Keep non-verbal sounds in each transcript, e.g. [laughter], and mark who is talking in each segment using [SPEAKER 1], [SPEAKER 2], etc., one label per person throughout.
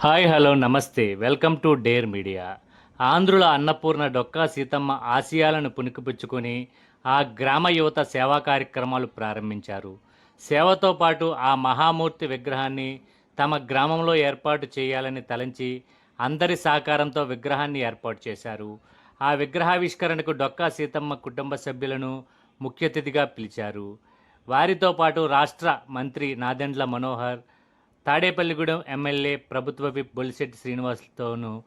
[SPEAKER 1] Hi hello నమస్తే. Welcome to dare media. ఆంధ్రుల అన్నపూర్ణ డొక్కా సీతమ్మ ఆశయాలను పుణికిపుచ్చుకొని ఆ గ్రామ యువత సేవా కార్యక్రమాలు ప్రారంభించారు. సేవతో పాటు ఆ మహామూర్తి విగ్రహాన్ని తమ గ్రామంలో ఏర్పాటు చేయాలని తలంచి అందరి సహకారంతో విగ్రహాన్ని ఏర్పాటు చేశారు. ఆ విగ్రహావిష్కరణకు డొక్కా సీతమ్మ కుటుంబ సభ్యులను ముఖ్య అతిథిగా పిలిచారు. వారితో పాటు రాష్ట్ర మంత్రి నాదెండ్ల మనోహర్ తాడేపల్లిగూడెం ఎమ్మెల్యే ప్రభుత్వ విప్ బొలిశెట్టి శ్రీనివాసులతోనూ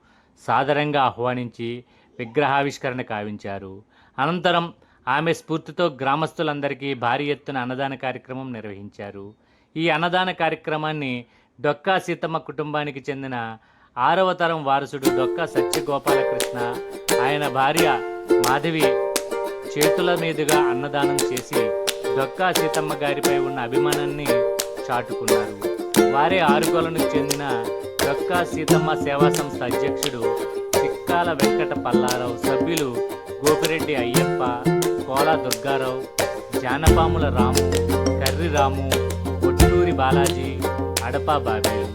[SPEAKER 1] సాదరంగా ఆహ్వానించి విగ్రహావిష్కరణ కావించారు. అనంతరం ఆమె స్ఫూర్తితో గ్రామస్తులందరికీ భారీ ఎత్తున అన్నదాన కార్యక్రమం నిర్వహించారు. ఈ అన్నదాన కార్యక్రమాన్ని డొక్కా సీతమ్మ కుటుంబానికి చెందిన ఆరవ తరం వారసుడు డొక్కా సత్యగోపాలకృష్ణ ఆయన భార్య మాధవి చేతుల మీదుగా అన్నదానం చేసి డొక్కా సీతమ్మ గారిపై ఉన్న అభిమానాన్ని చాటుకున్నారు. వారే ఆరుగోలకు చెందిన డొక్కా సీతమ్మ సేవా సంస్థ అధ్యక్షుడు చిక్కాల వెంకట పల్లారావు సభ్యులు గోపిరెడ్డి అయ్యప్ప కోలా దుర్గారావు జానపాముల రాము కర్రి రాము కొట్టూరి బాలాజీ అడపా బాబేలు.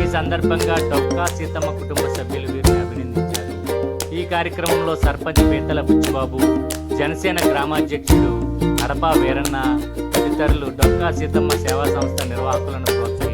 [SPEAKER 1] ఈ సందర్భంగా డొక్కా సీతమ్మ కుటుంబ సభ్యులు వీరిని అభినందించారు. ఈ కార్యక్రమంలో సర్పంచ్ పీతల బుచ్చిబాబు జనసేన గ్రామాధ్యక్షుడు అడపా వీరన్న తదితరులు డొక్కా సీతమ్మ సేవా సంస్థ నిర్వాహకులను ప్రోత్సహించారు.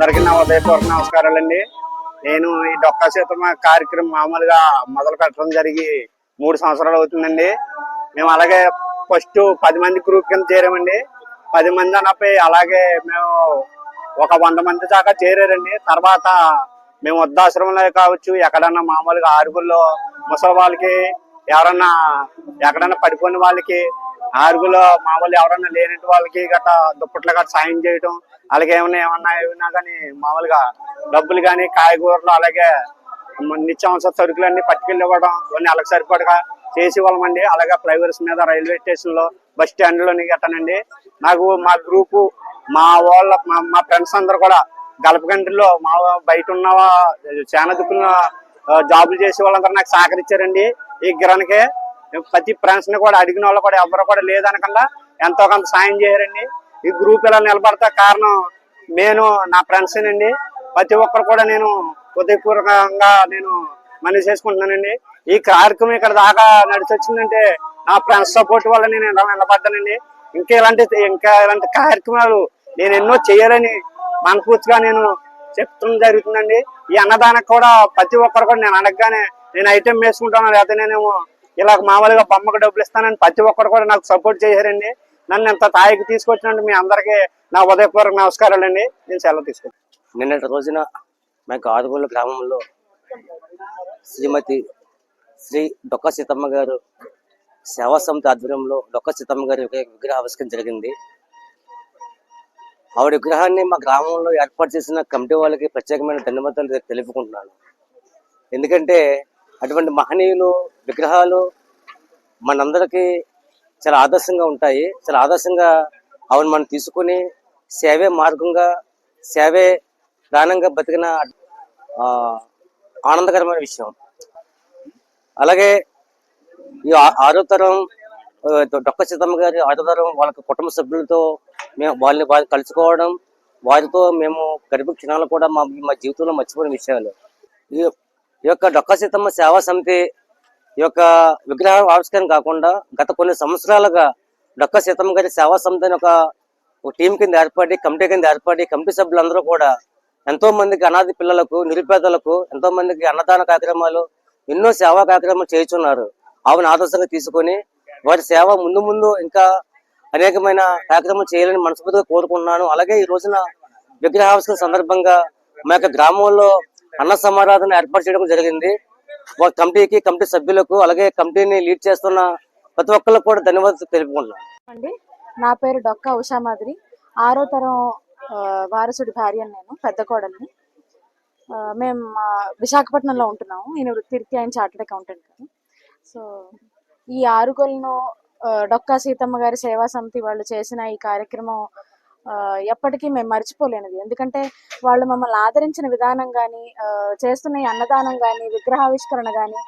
[SPEAKER 2] అందరికీ నా ఉదయపూర్వక నమస్కారాలండి. నేను ఈ డొక్కా సీతమ్మ కార్యక్రమం మామూలుగా మొదలు పెట్టడం జరిగి మూడు సంవత్సరాలు అవుతుందండి. మేము అలాగే ఫస్ట్ పది మంది గ్రూప్ కింద చేరామండి. పది మంది అన్నపై అలాగే మేము ఒక వంద మంది దాకా చేరారండి. తర్వాత మేము వృద్ధాశ్రమంలో కావచ్చు ఎక్కడన్నా మామూలుగా ఆరుగుల్లో ముసలి వాళ్ళకి ఎవరన్నా ఎక్కడన్నా పడిపోయిన వాళ్ళకి ఆరుగులో మామూలు ఎవరన్నా లేనట్టు వాళ్ళకి గట్రా దుప్పట్లు గట్రా సాయం చేయటం అలాగే ఏమన్నా ఏమన్నా ఏమన్నా కానీ మామూలుగా డబ్బులు కానీ కాయగూరలు అలాగే నిత్యావసర సరుకులు అన్ని పట్టుకెళ్ళి ఇవ్వడం ఇవన్నీ అలాగే సరిపడగా చేసి వాళ్ళమండి అలాగే ఫ్లైఓవర్స్ మీద రైల్వే స్టేషన్లో బస్ స్టాండ్లోని గట్టనండి. నాకు మా గ్రూపు మా వాళ్ళ మా- మా ఫ్రెండ్స్ అందరు కూడా గల్పగంటిలో మా బయట ఉన్న చాలా దిక్కున్న జాబులు చేసే వాళ్ళందరూ నాకు సహకరించారండి. ఈ గిరానికి ప్రతి ఫ్రెండ్స్ని కూడా అడిగిన వాళ్ళు కూడా ఎవరు కూడా లేదనకుండా ఎంతో కొంత సాయం చేయరండి. ఈ గ్రూప్ ఇలా నిలబడతా కారణం నేను నా ఫ్రెండ్స్ అండి ప్రతి ఒక్కరు కూడా నేను హృదయపూర్వకంగా నేను మనీ చేసుకుంటున్నానండి. ఈ కార్యక్రమం ఇక్కడ దాకా నడిచి వచ్చిందంటే నా ఫ్రెండ్స్ సపోర్ట్ వల్ల నేను ఇలా నిలబడ్డానండి. ఇంకా ఇలాంటి ఇంకా ఇలాంటి కార్యక్రమాలు నేను ఎన్నో చేయాలని మనస్ఫూర్తిగా నేను చెప్తడం జరుగుతుందండి. ఈ అన్నదానికి కూడా ప్రతి ఒక్కరు కూడా నేను అడగగానే నేను ఐటెం వేసుకుంటాను లేకపోతే నేనేమో ఇలా మామూలుగా బొమ్మకు డబ్బులు ఇస్తానని ప్రతి ఒక్కరు కూడా నాకు సపోర్ట్ చేశారండి. నన్ను ఎంత తాయికి తీసుకొచ్చినట్టు మీ అందరికీ నా ఉదయపూర్వక నమస్కారాలండి. నేను సెలవు తీసుకుంటాను
[SPEAKER 3] నిన్నటి రోజున మాకు ఆరుగోలు గ్రామంలో శ్రీమతి శ్రీ డొక్క సీతమ్మ గారు సేవా సమితి ఆధ్వర్యంలో డొక్క సీతమ్మ గారి విగ్రహ విగ్రహ ఆవిష్కరణ జరిగింది. ఆవిడ విగ్రహాన్ని మా గ్రామంలో ఏర్పాటు చేసిన కమిటీ వాళ్ళకి ప్రత్యేకమైన ధన్యవాదాలు తెలుపుకుంటున్నాను ఎందుకంటే అటువంటి మహనీయులు విగ్రహాలు మనందరికీ చాలా ఆదర్శంగా ఉంటాయి. చాలా ఆదర్శంగా అవును మనం తీసుకుని సేవే మార్గంగా సేవే దానంగా బతికిన ఆనందకరమైన విషయం. అలాగే ఈ ఆరో తరం డొక్క సీతమ్మ గారి ఆరో తరం వాళ్ళ కుటుంబ సభ్యులతో మేము వాళ్ళని వాళ్ళు కలుసుకోవడం వారితో మేము గడిపే క్షణాలు కూడా మా మా జీవితంలో మర్చిపోయిన విషయాలు. ఈ యొక్క డొక్క సీతమ్మ సేవా సమితి ఈ యొక్క విగ్రహ ఆవిష్కరణ కాకుండా గత కొన్ని సంవత్సరాలుగా డొక్క సీతమ్మ గారి సేవా సమితి అని ఒక టీం కింద ఏర్పడి కమిటీ కింద ఏర్పడి కమిటీ సభ్యులందరూ కూడా ఎంతో మందికి అనాథ పిల్లలకు నిరుపేదలకు ఎంతో మందికి అన్నదాన కార్యక్రమాలు ఎన్నో సేవా కార్యక్రమాలు చేయుచున్నారు ఆమెను ఆదర్శంగా తీసుకొని వారి సేవ ముందు ముందు ఇంకా అనేకమైన కార్యక్రమం చేయాలని మనస్ఫూర్తిగా కోరుకుంటున్నాను. అలాగే ఈ రోజున విగ్రహావిష్కరణ సందర్భంగా మా యొక్క గ్రామంలో అన్న సమారాధన ఏర్పాటు చేయడం జరిగింది. కమిటీకి కమిటీ సభ్యులకు అలాగే కమిటీని లీడ్ చేస్తున్న ప్రతి ఒక్కరికి కూడా ధన్యవాదాలు తెలుపుకుంటున్నాను.
[SPEAKER 4] అండి నా పేరు డొక్కా ఉషామాదిరి ఆరో తరం వారసుడి భార్య నేను పెద్ద కోడల్ని. మేము విశాఖపట్నంలో ఉంటున్నాము. నేను వృత్తిరీత్యా ఆయన చార్టెడ్ అకౌంటెంట్ గారు సో ఈ ఆరుగోలను డొక్కా సీతమ్మ గారి సేవా సమితి వాళ్ళు చేసిన ఈ కార్యక్రమం ఎప్పటికీ మేము మర్చిపోలేనిది. ఎందుకంటే వాళ్ళు మమ్మల్ని ఆదరించిన విధానం కానీ చేస్తున్న ఈ అన్నదానం కానీ విగ్రహావిష్కరణ కానీ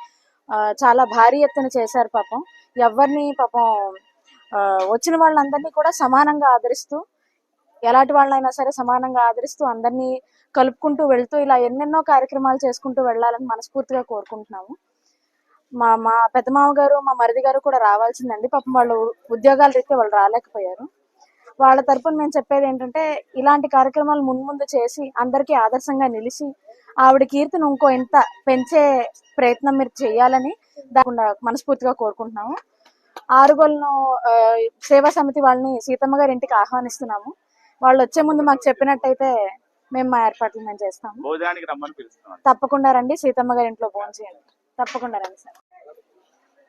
[SPEAKER 4] చాలా భారీ ఎత్తున చేశారు పాపం. ఎవరిని పాపం వచ్చిన వాళ్ళందరినీ కూడా సమానంగా ఆదరిస్తూ ఎలాంటి వాళ్ళైనా సరే సమానంగా ఆదరిస్తూ అందరినీ కలుపుకుంటూ వెళ్తూ ఇలా ఎన్నెన్నో కార్యక్రమాలు చేసుకుంటూ వెళ్ళాలని మనస్ఫూర్తిగా కోరుకుంటున్నాము. మా మా పెద్దమామ గారు మా మరిది గారు కూడా రావాల్సిందండి. పాపం వాళ్ళు ఉద్యోగాల రీత్యా వాళ్ళు రాలేకపోయారు. వాళ్ళ తరపున మేము చెప్పేది ఏంటంటే ఇలాంటి కార్యక్రమాలు ముందు ముందు చేసి అందరికీ ఆదర్శంగా నిలిచి ఆవిడ కీర్తిని ఇంకో ఎంత పెంచే ప్రయత్నం మీరు చేయాలని దాకుండా మనస్ఫూర్తిగా కోరుకుంటున్నాము. ఆరుగోలను సేవా సమితి వాళ్ళని సీతమ్మ గారి ఇంటికి ఆహ్వానిస్తున్నాము. వాళ్ళు వచ్చే ముందు మాకు చెప్పినట్టయితే మేము మా ఏర్పాట్లు మేము చేస్తాము. తప్పకుండా రండి సీతమ్మ గారి ఇంట్లో ఫోన్ చేయండి. తప్పకుండా రండి సార్.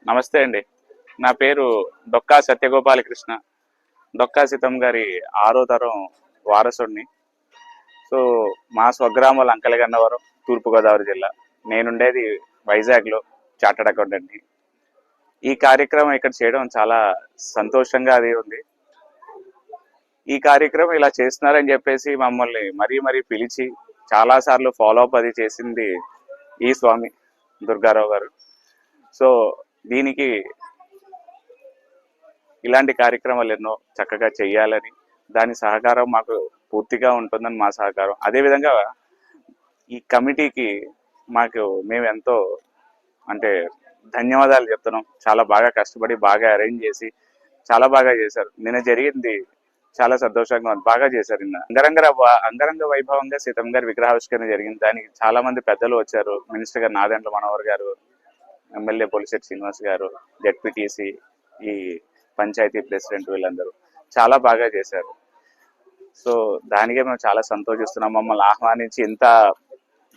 [SPEAKER 5] నమస్తే అండి. నా పేరు డొక్కా సత్యగోపాలకృష్ణ. డొక్కా సీతమ్మ గారి ఆరో తరం వారసుడిని. సో మా స్వగ్రామాలు అంకలగన్నవరం తూర్పుగోదావరి జిల్లా. నేనుండేది వైజాగ్లో చార్టర్డ్ అకౌంటెంట్ని. ఈ కార్యక్రమం ఇక్కడ చేయడం చాలా సంతోషంగా అది ఉంది. ఈ కార్యక్రమం ఇలా చేస్తున్నారని చెప్పేసి మమ్మల్ని మరీ మరీ పిలిచి చాలా సార్లు ఫాలో అప్ అది చేసింది ఈ స్వామి దుర్గారావు గారు. సో దీనికి ఇలాంటి కార్యక్రమాలు ఎన్నో చక్కగా చేయాలని దాని సహకారం మాకు పూర్తిగా ఉంటుందని మా సహకారం. అదేవిధంగా ఈ కమిటీకి మాకు మేము ఎంతో అంటే ధన్యవాదాలు చెప్తున్నాం. చాలా బాగా కష్టపడి బాగా అరేంజ్ చేసి చాలా బాగా చేశారు. నిన్న జరిగింది చాలా సంతోషంగా ఉంది. బాగా చేశారు నిన్న. అంగరంగ అంగరంగ వైభవంగా సీతమ్మ గారి విగ్రహావిష్కరణ జరిగింది. దానికి చాలా మంది పెద్దలు వచ్చారు. మినిస్టర్ గారు నాదెండ్ల మనోహర్ గారు ఎమ్మెల్యే పోలిశెట్టి శ్రీనివాస్ గారు జెడ్పీటీసీ ఈ పంచాయతీ ప్రెసిడెంట్ వీళ్ళందరూ. చాలా బాగా చేశారు. సో దానికే మేము చాలా సంతోషిస్తున్నాం. మమ్మల్ని ఆహ్వానించి ఇంత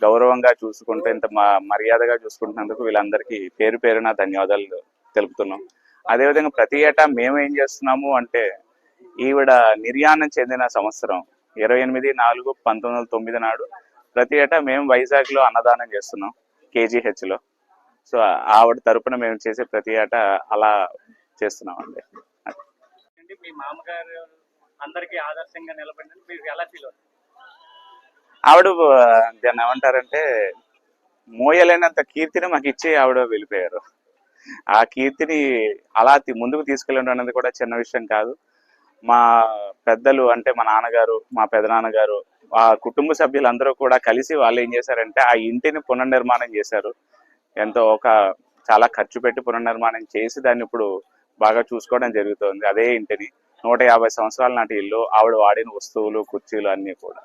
[SPEAKER 5] గౌరవంగా చూసుకుంటూ ఇంత మ- మర్యాదగా చూసుకుంటున్నందుకు వీళ్ళందరికీ పేరు పేరున ధన్యవాదాలు తెలుపుతున్నాం. అదేవిధంగా ప్రతి ఏటా మేము ఏం చేస్తున్నాము అంటే ఈవిడ నిర్యాణం చెందిన సంవత్సరం ఇరవై ఎనిమిది నాలుగు పంతొమ్మిది వందల తొమ్మిది నాడు ప్రతి ఏటా మేము వైజాగ్లో అన్నదానం చేస్తున్నాం కేజీహెచ్లో. సో ఆవిడ తరపున మేము చేసే ప్రతి ఏటా అలా చేస్తున్నాం అండి
[SPEAKER 1] అంటే మీ మామగారు అందరికీ ఆదర్శంగా నిలబడిందని మీరు ఎలా ఫీల్ అవుతారు
[SPEAKER 5] ఆవిడ దాన్ని ఏమంటారంటే మోయలేనంత కీర్తిని మాకు ఇచ్చి ఆవిడ వెళ్ళిపోయారు. ఆ కీర్తిని అలా ముందుకు తీసుకెళ్ళడం అనేది కూడా చిన్న విషయం కాదు. మా పెద్దలు అంటే మా నాన్నగారు మా పెదనాన్నగారు ఆ కుటుంబ సభ్యులందరూ కూడా కలిసి వాళ్ళు ఏం చేశారంటే ఆ ఇంటిని పునర్నిర్మాణం చేశారు. ఎంతో ఒక చాలా ఖర్చు పెట్టి పునర్నిర్మాణం చేసి దాన్ని ఇప్పుడు బాగా చూసుకోవడం జరుగుతుంది. అదే ఇంటిని నూట యాభై సంవత్సరాల నాటి ఇల్లు ఆవిడ వాడిన వస్తువులు కుర్చీలు అన్నీ కూడా.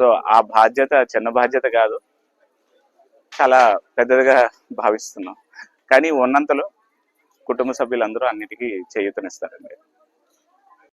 [SPEAKER 5] సో ఆ బాధ్యత చిన్న బాధ్యత కాదు. చాలా పెద్దదిగా [laughs] భావిస్తున్నాం. కానీ ఉన్నంతలో కుటుంబ సభ్యులందరూ అన్నిటికీ చేయూతనిస్తారండి.